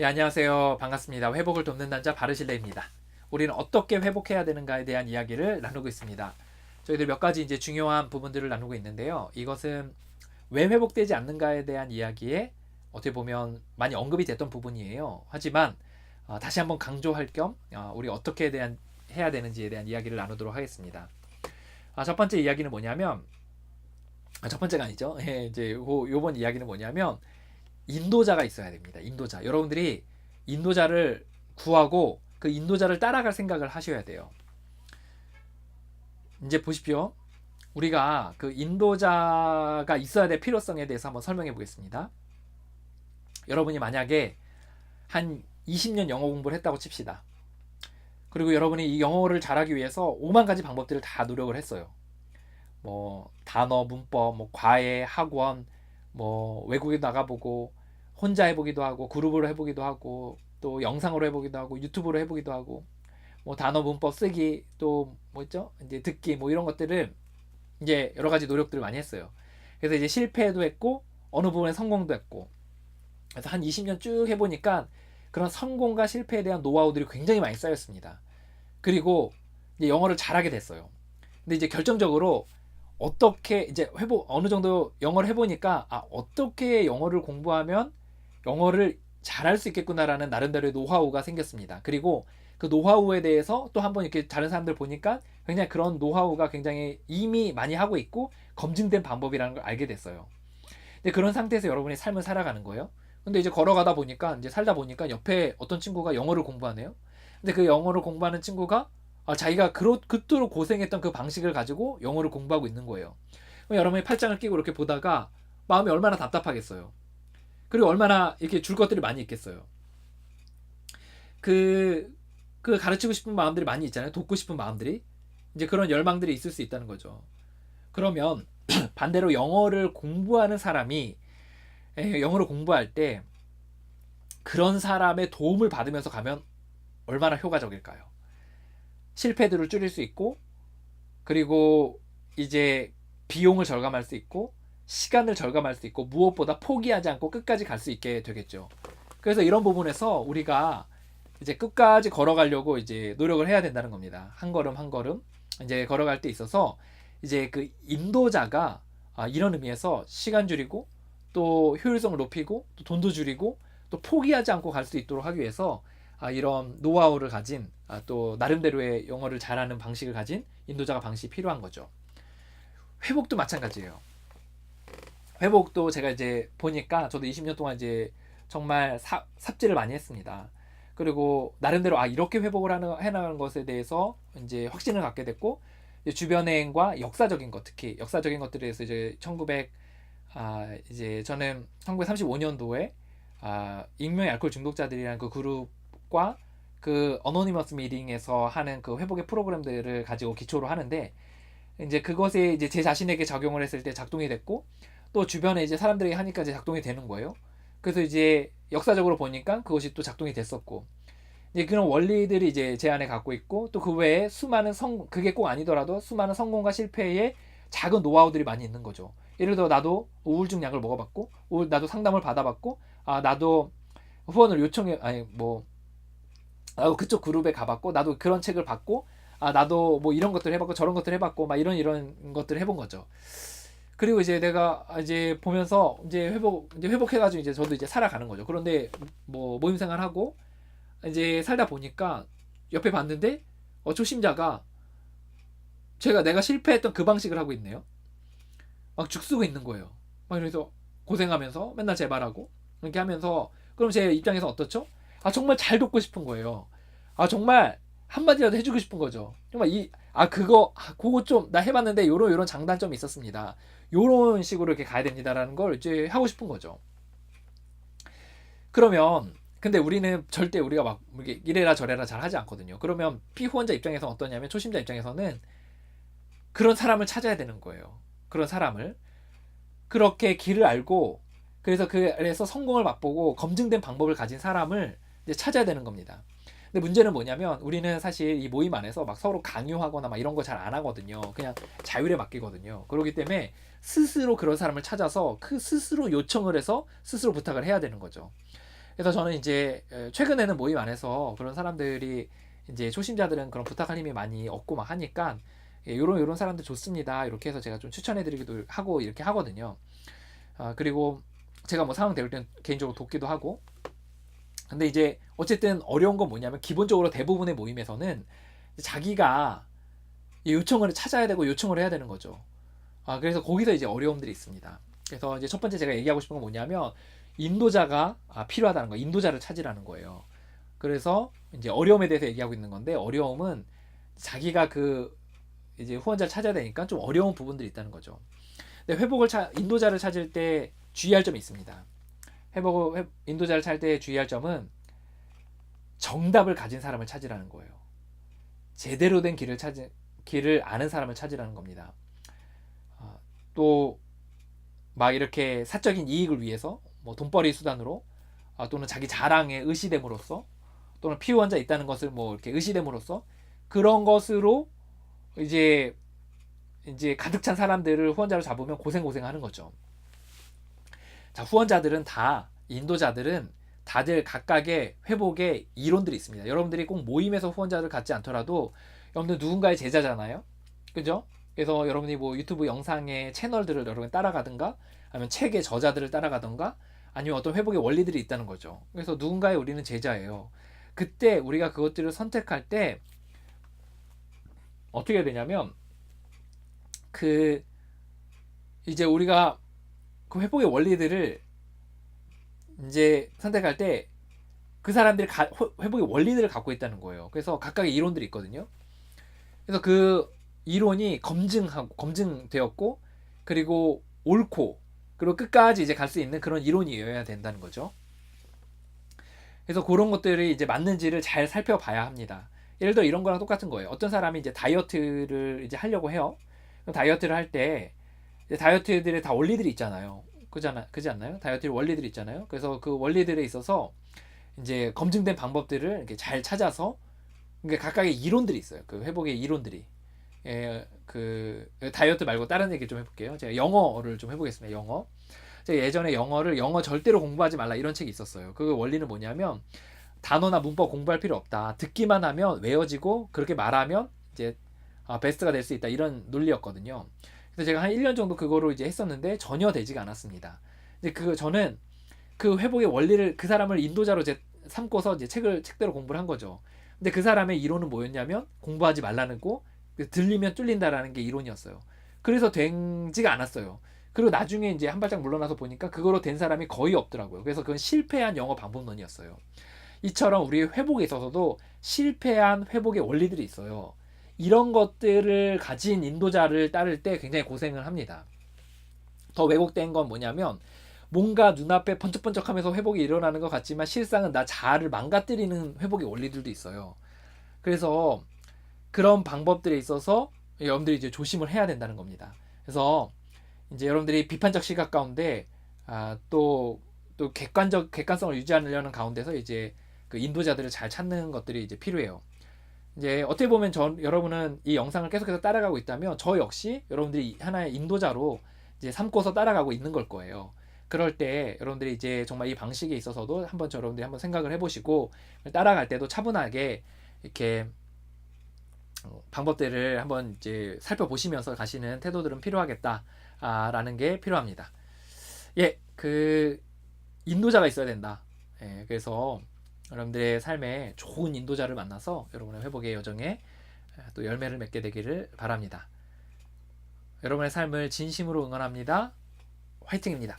예, 안녕하세요. 반갑습니다. 회복을 돕는 남자 바르실레입니다. 우리는 어떻게 회복해야 되는가에 대한 이야기를 나누고 있습니다. 저희들 몇 가지 이제 중요한 부분들을 나누고 있는데요. 이것은 왜 회복되지 않는가에 대한 이야기에 어떻게 보면 많이 언급이 됐던 부분이에요. 하지만 어, 다시 한번 강조할 겸 어, 우리 어떻게 대한 해야 되는지에 대한 이야기를 나누도록 하겠습니다. 아, 첫 번째 이야기는 뭐냐면 아, 첫 번째가 아니죠. 예, 이제 요, 요번 이야기는 뭐냐면 인도자가 있어야 됩니다. 인도자. 여러분들이 인도자를 구하고 그 인도자를 따라갈 생각을 하셔야 돼요. 이제 보십시오. 우리가 그 인도자가 있어야 될 필요성에 대해서 한번 설명해 보겠습니다. 여러분이 만약에 한 20년 영어 공부를 했다고 칩시다. 그리고 여러분이 이 영어를 잘하기 위해서 5만 가지 방법들을 다 노력을 했어요. 뭐 단어, 문법, 뭐 과외, 학원, 뭐 외국에 나가보고 혼자 해보기도 하고 그룹으로 해보기도 하고 또 영상으로 해보기도 하고 유튜브로 해보기도 하고 뭐 단어 문법 쓰기 또뭐 있죠 이제 듣기 뭐 이런 것들을 이제 여러 가지 노력들을 많이 했어요. 그래서 이제 실패도 했고 어느 부분에 성공도 했고 그래서 한 20년 쭉 해보니까 그런 성공과 실패에 대한 노하우들이 굉장히 많이 쌓였습니다. 그리고 이제 영어를 잘하게 됐어요. 근데 이제 결정적으로 어떻게 이제 회복 어느 정도 영어를 해보니까 아 어떻게 영어를 공부하면 영어를 잘할 수 있겠구나라는 나름대로의 노하우가 생겼습니다. 그리고 그 노하우에 대해서 또 한번 이렇게 다른 사람들 보니까 굉장히 그런 노하우가 굉장히 이미 많이 하고 있고 검증된 방법이라는 걸 알게 됐어요. 근데 그런 상태에서 여러분이 삶을 살아가는 거예요. 근데 이제 걸어가다 보니까 이제 살다 보니까 옆에 어떤 친구가 영어를 공부하네요. 근데 그 영어를 공부하는 친구가 아, 자기가 그로, 그토록 고생했던 그 방식을 가지고 영어를 공부하고 있는 거예요. 여러분이 팔짱을 끼고 이렇게 보다가 마음이 얼마나 답답하겠어요. 그리고 얼마나 이렇게 줄 것들이 많이 있겠어요. 그, 그 가르치고 싶은 마음들이 많이 있잖아요. 돕고 싶은 마음들이. 이제 그런 열망들이 있을 수 있다는 거죠. 그러면 반대로 영어를 공부하는 사람이 에, 영어를 공부할 때 그런 사람의 도움을 받으면서 가면 얼마나 효과적일까요? 실패들을 줄일 수 있고 그리고 이제 비용을 절감할 수 있고 시간을 절감할 수 있고 무엇보다 포기하지 않고 끝까지 갈 수 있게 되겠죠. 그래서 이런 부분에서 우리가 이제 끝까지 걸어가려고 이제 노력을 해야 된다는 겁니다. 한 걸음 한 걸음 이제 걸어갈 때 있어서 이제 그 인도자가 아, 이런 의미에서 시간 줄이고 또 효율성을 높이고 또 돈도 줄이고 또 포기하지 않고 갈 수 있도록 하기 위해서 아, 이런 노하우를 가진 아, 또 나름대로의 영어를 잘하는 방식을 가진 인도자가 방식이 필요한 거죠. 회복도 마찬가지예요. 회복도 제가 이제 보니까 저도 20년 동안 이제 정말 사, 삽질을 많이 했습니다. 그리고 나름대로 아 이렇게 회복을 하는 해나가는 것에 대해서 이제 확신을 갖게 됐고 주변행과 역사적인 것 특히 역사적인 것들에 대해서 이제 1900 아, 이제 저는 1935년도에 아, 익명의 알코올 중독자들이라는 그 그룹 과 그 어노니머스 미팅에서 하는 그 회복의 프로그램들을 가지고 기초로 하는데 이제 그것에 이제 제 자신에게 적용을 했을 때 작동이 됐고 또 주변에 이제 사람들이 하니까 이제 작동이 되는 거예요. 그래서 이제 역사적으로 보니까 그것이 또 작동이 됐었고 이제 그런 원리들이 이제 제 안에 갖고 있고 또 그 외에 수많은 성 그게 꼭 아니더라도 수많은 성공과 실패의 작은 노하우들이 많이 있는 거죠. 예를 들어 나도 우울증 약을 먹어봤고 나도 상담을 받아봤고 아 나도 후원을 요청해 아니 뭐 나도 그쪽 그룹에 가봤고 나도 그런 책을 봤고 아 나도 뭐 이런 것들 해봤고 저런 것들 해봤고 막 이런 이런 것들 해본 거죠. 그리고 이제 내가 이제 보면서 이제 회복 이제 회복해가지고 이제 저도 이제 살아가는 거죠. 그런데 뭐 모임 생활하고 이제 살다 보니까 옆에 봤는데 어 초심자가 제가 내가 실패했던 그 방식을 하고 있네요. 막 죽쓰고 있는 거예요. 막 이래서 고생하면서 맨날 제발하고 이렇게 하면서 그럼 제 입장에서 어떻죠? 아 정말 잘 돕고 싶은 거예요. 아 정말 한마디라도 해주고 싶은 거죠. 정말 이 아 그거 아, 그거 좀 나 해봤는데 요런 요런 장단점이 있었습니다. 요런 식으로 이렇게 가야 됩니다라는 걸 이제 하고 싶은 거죠. 그러면 근데 우리는 절대 우리가 막 이래라 저래라 잘 하지 않거든요. 그러면 피후원자 입장에서 어떠냐면 초심자 입장에서는 그런 사람을 찾아야 되는 거예요. 그런 사람을 그렇게 길을 알고 그래서 그래서 성공을 맛보고 검증된 방법을 가진 사람을 이제 찾아야 되는 겁니다. 근데 문제는 뭐냐면 우리는 사실 이 모임 안에서 막 서로 강요하거나 막 이런 거 잘 안 하거든요. 그냥 자율에 맡기거든요. 그렇기 때문에 스스로 그런 사람을 찾아서 그 스스로 요청을 해서 스스로 부탁을 해야 되는 거죠. 그래서 저는 이제 에, 최근에는 모임 안에서 그런 사람들이 이제 초심자들은 그런 부탁할 힘이 많이 없고 막 하니까 예, 요런 사람들 좋습니다. 이렇게 해서 제가 좀 추천해드리기도 하고 이렇게 하거든요. 아, 그리고 제가 뭐 상황 대울 땐 개인적으로 돕기도 하고. 근데 이제 어쨌든 어려운 건 뭐냐면 기본적으로 대부분의 모임에서는 자기가 이 요청을 찾아야 되고 요청을 해야 되는 거죠. 아, 그래서 거기서 이제 어려움들이 있습니다. 그래서 이제 첫 번째 제가 얘기하고 싶은 건 뭐냐면 인도자가 아, 필요하다는 거, 인도자를 찾으라는 거예요. 그래서 이제 어려움에 대해서 얘기하고 있는 건데 어려움은 자기가 그 이제 후원자를 찾아야 되니까 좀 어려운 부분들이 있다는 거죠. 근데 회복을 차, 인도자를 찾을 때 주의할 점이 있습니다. 회, 인도자를 찾을 때 주의할 점은 정답을 가진 사람을 찾으라는 거예요. 제대로 된 길을 찾은 길을 아는 사람을 찾으라는 겁니다. 아, 또막 이렇게 사적인 이익을 위해서 뭐 돈벌이 수단으로 아, 또는 자기 자랑에 의시됨으로써 또는 피후원자 있다는 것을 뭐 이렇게 의시됨으로써 그런 것으로 이제 이제 가득 찬 사람들을 후원자로 잡으면 고생 고생하는 거죠. 자 후원자들은 다 인도자들은 다들 각각의 회복의 이론들이 있습니다. 여러분들이 꼭 모임에서 후원자를 갖지 않더라도 여러분들 누군가의 제자잖아요. 그죠? 그래서 여러분이 뭐 유튜브 영상의 채널들을 여러분 따라가든가 아니면 책의 저자들을 따라가든가 아니면 어떤 회복의 원리들이 있다는 거죠. 그래서 누군가의 우리는 제자예요. 그때 우리가 그것들을 선택할 때 어떻게 되냐면 그 이제 우리가 그 회복의 원리들을 이제 선택할 때 그 사람들이 가, 회복의 원리들을 갖고 있다는 거예요. 그래서 각각의 이론들이 있거든요. 그래서 그 이론이 검증하고 검증되었고 그리고 옳고 그리고 끝까지 이제 갈 수 있는 그런 이론이어야 된다는 거죠. 그래서 그런 것들이 이제 맞는지를 잘 살펴봐야 합니다. 예를 들어 이런 거랑 똑같은 거예요. 어떤 사람이 이제 다이어트를 이제 하려고 해요. 다이어트를 할 때 다이어트들의 다 원리들이 있잖아요. 그잖아, 그지 않나요? 다이어트 원리들이 있잖아요. 그래서 그 원리들에 있어서 이제 검증된 방법들을 이렇게 잘 찾아서 그러니까 각각의 이론들이 있어요. 그 회복의 이론들이. 예, 그 다이어트 말고 다른 얘기 좀 해볼게요. 제가 영어를 좀 해보겠습니다. 영어. 제가 예전에 영어를 영어 절대로 공부하지 말라 이런 책이 있었어요. 그 원리는 뭐냐면 단어나 문법 공부할 필요 없다. 듣기만 하면 외워지고 그렇게 말하면 이제 아, 베스트가 될 수 있다. 이런 논리였거든요. 그래서 제가 한 1년 정도 그거로 이제 했었는데 전혀 되지가 않았습니다. 근데 그 저는 그 회복의 원리를 그 사람을 인도자로 이제 삼고서 이제 책을 책대로 공부를 한 거죠. 근데 그 사람의 이론은 뭐였냐면 공부하지 말라는 거, 들리면 뚫린다라는 게 이론이었어요. 그래서 된지가 않았어요. 그리고 나중에 이제 한 발짝 물러나서 보니까 그거로 된 사람이 거의 없더라고요. 그래서 그건 실패한 영어 방법론이었어요. 이처럼 우리 회복에 있어서도 실패한 회복의 원리들이 있어요. 이런 것들을 가진 인도자를 따를 때 굉장히 고생을 합니다. 더 왜곡된 건 뭐냐면 뭔가 눈앞에 번쩍번쩍하면서 회복이 일어나는 것 같지만 실상은 나 자아를 망가뜨리는 회복의 원리들도 있어요. 그래서 그런 방법들에 있어서 여러분들이 이제 조심을 해야 된다는 겁니다. 그래서 이제 여러분들이 비판적 시각 가운데 아, 또, 또 객관적, 객관성을 유지하려는 가운데서 이제 그 인도자들을 잘 찾는 것들이 이제 필요해요. 이제 어떻게 보면 전 여러분은 이 영상을 계속해서 따라가고 있다면 저 역시 여러분들이 하나의 인도자로 이제 삼고서 따라가고 있는 걸 거예요. 그럴 때 여러분들이 이제 정말 이 방식에 있어서도 한번 여러분들이 한번 생각을 해보시고 따라갈 때도 차분하게 이렇게 어, 방법들을 한번 이제 살펴보시면서 가시는 태도들은 필요하겠다라는 게 필요합니다. 예, 그 인도자가 있어야 된다. 예, 그래서 여러분들의 삶에 좋은 인도자를 만나서 여러분의 회복의 여정에 또 열매를 맺게 되기를 바랍니다. 여러분의 삶을 진심으로 응원합니다. 화이팅입니다.